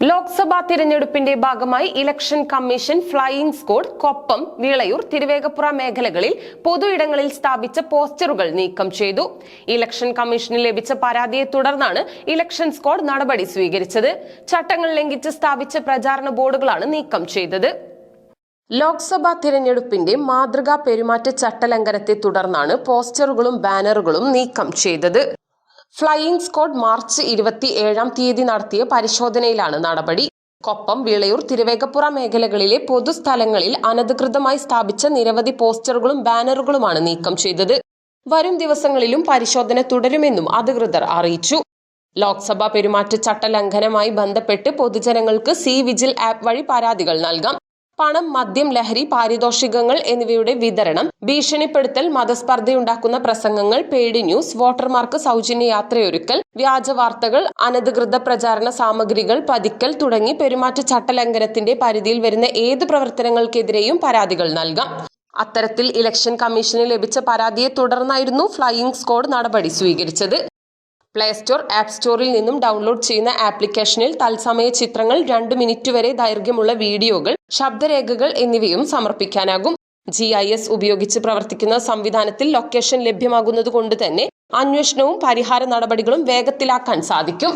ലോക്സഭാ തിരഞ്ഞെടുപ്പിന്റെ ഭാഗമായി election commission flying squad Koppam Vilayur Thiruvegappura മേഖലകളിൽ പൊതു ഇടങ്ങളിൽ സ്ഥാപിച്ച പോസ്റ്ററുകൾ നീക്കം ചെയ്തു. ഇലക്ഷൻ കമ്മീഷന് ലഭിച്ച പരാതിയെ തുടർന്നാണ് ഇലക്ഷൻ സ്കോഡ് നടപടി സ്വീകരിച്ചത്. ചട്ടങ്ങൾ ലംഘിച്ച് സ്ഥാപിച്ച പ്രചാരണ ബോർഡുകളാണ് നീക്കം ചെയ്തത്. ലോക്സഭാ തിരഞ്ഞെടുപ്പിന്റെ മാതൃകാ പെരുമാറ്റ ചട്ടലംഘനത്തെ തുടർന്നാണ് പോസ്റ്ററുകളും ബാനറുകളും നീക്കം ചെയ്തത്. ഫ്ലൈയിംഗ് സ്ക്വാഡ് മാർച്ച് ഇരുപത്തി ഏഴാം തീയതി നടത്തിയ പരിശോധനയിലാണ് നടപടി. കൊപ്പം വിളയൂർ തിരുവേഗപ്പുറ മേഖലകളിലെ പൊതുസ്ഥലങ്ങളിൽ അനധികൃതമായി സ്ഥാപിച്ച നിരവധി പോസ്റ്ററുകളും ബാനറുകളുമാണ് നീക്കം ചെയ്തത്. വരും ദിവസങ്ങളിലും പരിശോധന തുടരുമെന്നും അധികൃതർ അറിയിച്ചു. ലോക്സഭാ പെരുമാറ്റച്ചട്ട ലംഘനമായി ബന്ധപ്പെട്ട് പൊതുജനങ്ങൾക്ക് സി വിജിൽ ആപ്പ് വഴി പരാതികൾ നൽകാം. പണം മദ്യം ലഹരി പാരിതോഷികങ്ങൾ എന്നിവയുടെ വിതരണം ഭീഷണിപ്പെടുത്തൽ മതസ്പർദ്ധയുണ്ടാക്കുന്ന പ്രസംഗങ്ങൾ പേടി ന്യൂസ് വോട്ടർമാർക്ക് സൗജന്യ യാത്രയൊരുക്കൽ വ്യാജ വാർത്തകൾ അനധികൃത പ്രചാരണ സാമഗ്രികൾ പതിക്കൽ തുടങ്ങി പെരുമാറ്റ ലംഘനത്തിന്റെ പരിധിയിൽ വരുന്ന ഏത് പ്രവർത്തനങ്ങൾക്കെതിരെയും പരാതികൾ നൽകാം. അത്തരത്തിൽ ഇലക്ഷൻ കമ്മീഷന് ലഭിച്ച പരാതിയെ തുടർന്നായിരുന്നു ഫ്ലൈയിംഗ് സ്ക്വാഡ് നടപടി സ്വീകരിച്ചത്. പ്ലേ സ്റ്റോർ ആപ്പ് സ്റ്റോറിൽ നിന്നും ഡൗൺലോഡ് ചെയ്യുന്ന ആപ്ലിക്കേഷനിൽ തത്സമയ ചിത്രങ്ങൾ രണ്ട് മിനിറ്റ് വരെ ദൈർഘ്യമുള്ള വീഡിയോകൾ ശബ്ദരേഖകൾ എന്നിവയും സമർപ്പിക്കാനാകും. ജി ഐ എസ് ഉപയോഗിച്ച് പ്രവർത്തിക്കുന്ന സംവിധാനത്തിൽ ലൊക്കേഷൻ ലഭ്യമാകുന്നത് കൊണ്ട് തന്നെ അന്വേഷണവും പരിഹാര നടപടികളും വേഗത്തിലാക്കാൻ സാധിക്കും.